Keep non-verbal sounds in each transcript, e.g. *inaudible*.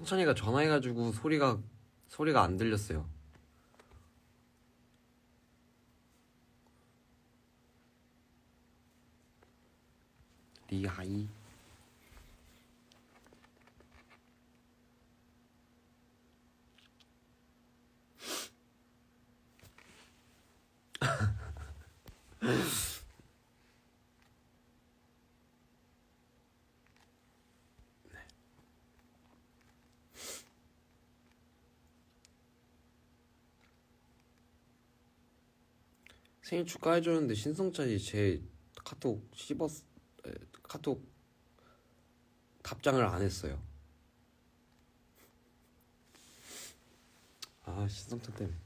성찬이가 전화해가지고 소리가 소리가 안 들렸어요. 리하이 생일 축하해줬는데 신성찬이 제 카톡 씹었 에, 카톡 답장을 안 했어요. 아 신성찬 때문에.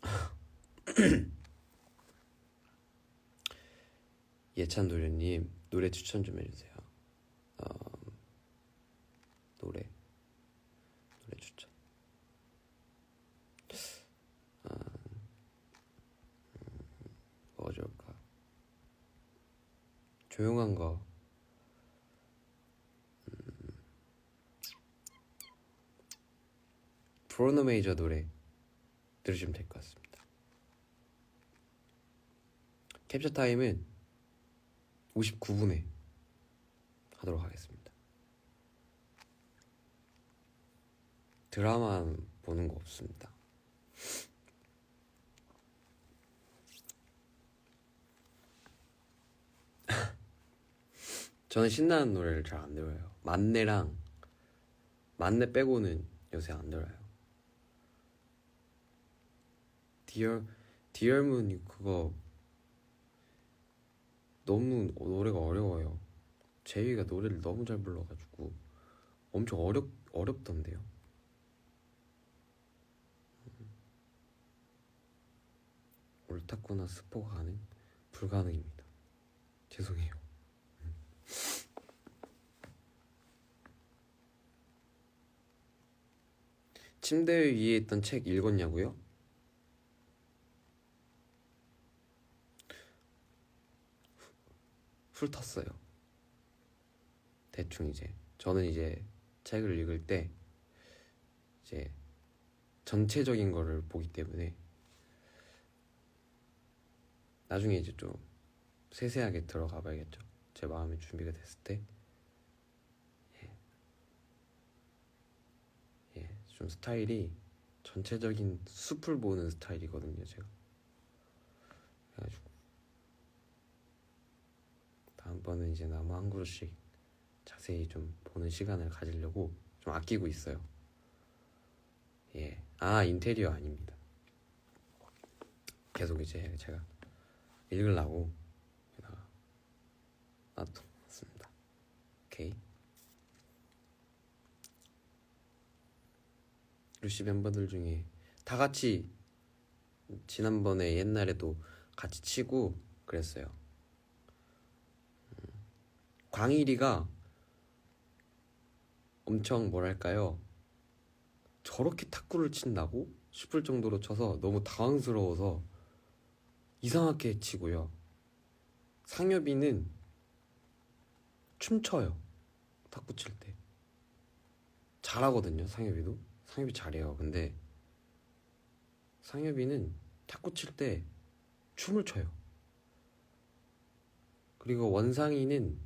*clears throat* 예찬 도련님 노래 추천 좀 해주세요. 어, 노래 노래 추천. 아, 음, 뭐가 좋을까? 조용한 거. 음, 브로노 메이저 노래 들으시면 될 것 같습니다. 캡처 타임은 59분에 하도록 하겠습니다. 드라마 보는 거 없습니다. 저는 신나는 노래를 잘 안 들어요. 만내랑 만내 빼고는 요새 안 들어요. 디얼 디얼문 그거 너무 노래가 어려워요. 제이가 노래를 너무 잘 불러가지고 엄청 어렵 어렵던데요. 옳다거나 스포가 가능 불가능입니다. 죄송해요. 침대 위에 있던 책 읽었냐고요? 훑었어요. 대충 이제 저는 이제 책을 읽을 때 이제 전체적인 거를 보기 때문에 나중에 이제 좀 세세하게 들어가 봐야겠죠. 제 마음의 준비가 됐을 때. 예. 예, 좀 스타일이 전체적인 숲을 보는 스타일이거든요, 제가. 그래가지고 다음번은 이제 나무 한 그루씩 자세히 좀 보는 시간을 가지려고 좀 아끼고 있어요. 예. 아, 인테리어 아닙니다. 계속 이제 제가 읽으려고 놔뒀습니다. 오케이. 루시 멤버들 중에 다 같이 지난번에 옛날에도 같이 치고 그랬어요. 광일이가 엄청 뭐랄까요? 저렇게 탁구를 친다고? 싶을 정도로 쳐서 너무 당황스러워서 이상하게 치고요. 상엽이는 춤춰요. 탁구 칠 때. 잘하거든요 상엽이도 상엽이 잘해요 근데 상엽이는 탁구 칠 때 춤을 춰요 그리고 원상이는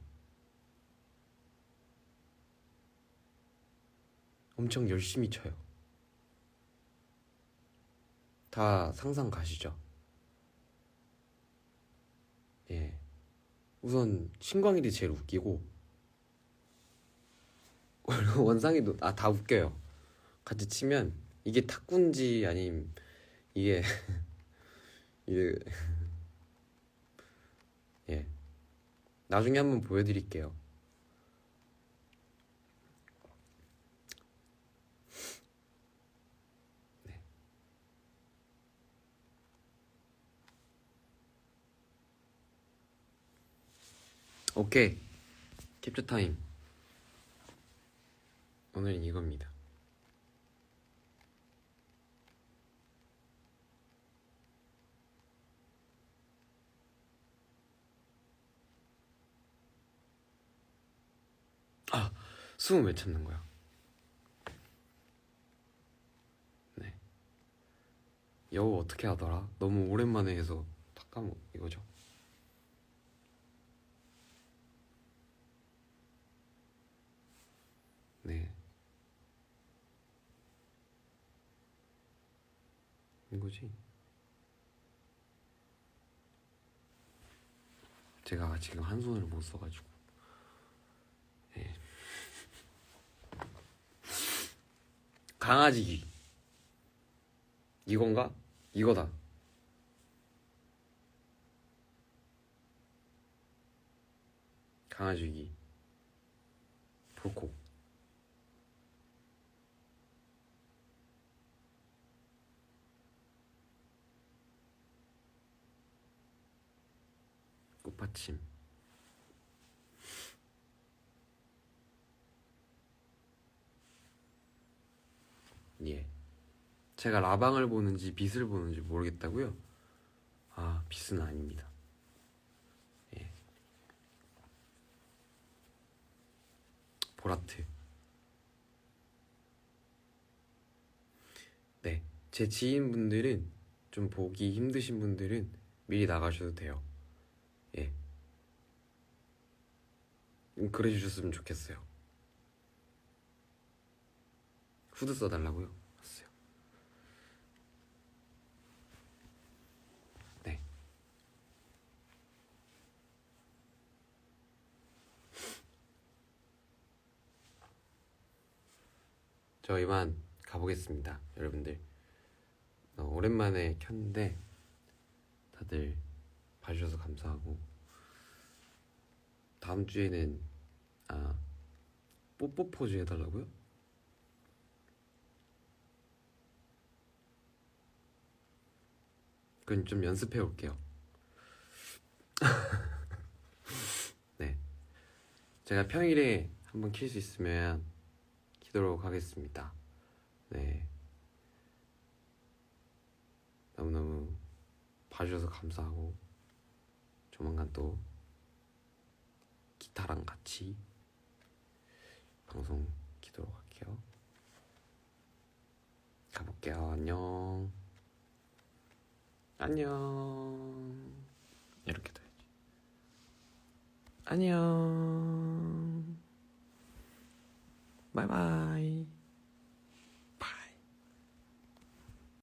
엄청 열심히 쳐요. 다 상상 가시죠? 예. 우선 신광일이 제일 웃기고 *laughs* 원상이도 아 다 웃겨요. 같이 치면 이게 탁구인지 아님 이게 *laughs* 이게 *laughs* 예. 나중에 한번 보여드릴게요. 오케이 캡처 타임 오늘은 이겁니다 숨은 왜 참는 거야? 네. 여우 어떻게 하더라? 너무 오랜만에 해서 다 까먹 이거죠. 네. 이거지. 제가 지금 한 손을 못 써가지고. 예. 강아지기. 이건가? 이거다. 강아지기. 볼콕. 꽃받침. 예. 제가 라방을 보는지 빛을 보는지 모르겠다고요? 아, 빛은 아닙니다. 예. 보라트. 네. 제 지인분들은 좀 보기 힘드신 분들은 미리 나가셔도 돼요. 예. 음, 그래 주셨으면 좋겠어요. 후드 써달라고요? 알았어요. 네. 저 이만 가보겠습니다, 여러분들. 어, 오랜만에 켰는데 다들 봐주셔서 감사하고 다음 주에는 아 뽀뽀 포즈 해달라고요? 그건 좀 연습해 올게요. *laughs* 네, 제가 평일에 한번 킬 수 있으면 키도록 하겠습니다. 네, 너무너무 봐주셔서 감사하고 조만간 또 기타랑 같이 방송 키도록 할게요. 가볼게요. 안녕. 안녕. 이렇게 돼야지. 안녕. 바이바이.